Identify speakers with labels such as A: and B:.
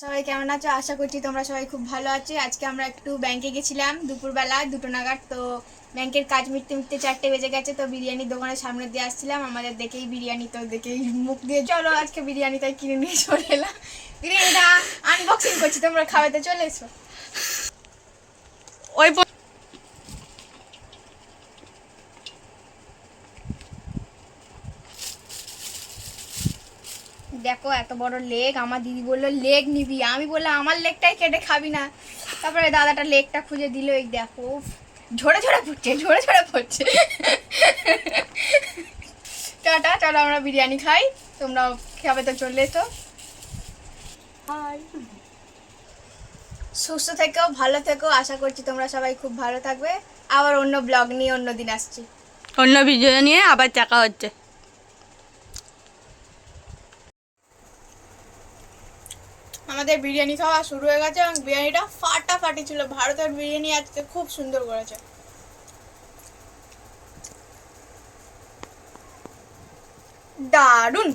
A: সবাই কেমন আছো? আশা করছি তোমরা সবাই খুব ভালো আছো। আজকে আমরা একটু ব্যাংকে গেছিলাম দুপুরবেলা, দুটো নাগাদ। তো ব্যাংকের কাজ মিটতে মিটতে চারটে বেজে গেছে, তো বিরিয়ানির দোকানের সামনে দিয়ে আসছিলাম। আমাদের দেখেই বিরিয়ানি, তো দেখেই মুখ দিয়ে চলো আজকে বিরিয়ানি তাই কিনে নিয়ে চলে এলাম। বিরিয়ানিটা আনবক্সিং করছি, তোমরা খাওয়াতে চলে এসো।
B: ওই
A: দেখো এত বড় লেগ আমার দিদি বলল লেগ নিবি। আমি বললাম আমার লেগটাই কেটে খাবি না। তারপরে দাদাটা লেগটা খুঁজে দিল এই দেখো ঝরে ঝরে পড়ছে ঝরে ঝরে পড়ছে। টাটা চলো আমরা বিরিয়ানি খাই তোমরা খাবে তো চলে হাই সুস্থ থেকেও ভালো থেকো আশা করছি তোমরা সবাই খুব ভালো থাকবে। আবার অন্য ব্লগ নিয়ে অন্য দিন আসছি।
B: অন্য ভিডিও নিয়ে আবার চাকা হচ্ছে।
A: আমাদের বিরিয়ানি খাওয়া শুরু হয়ে গেছে এবং বিরিয়ানিটা ফাটাফাটি ছিল। ভারতের বিরিয়ানি আজকে খুব সুন্দর করেছে। দারুণ!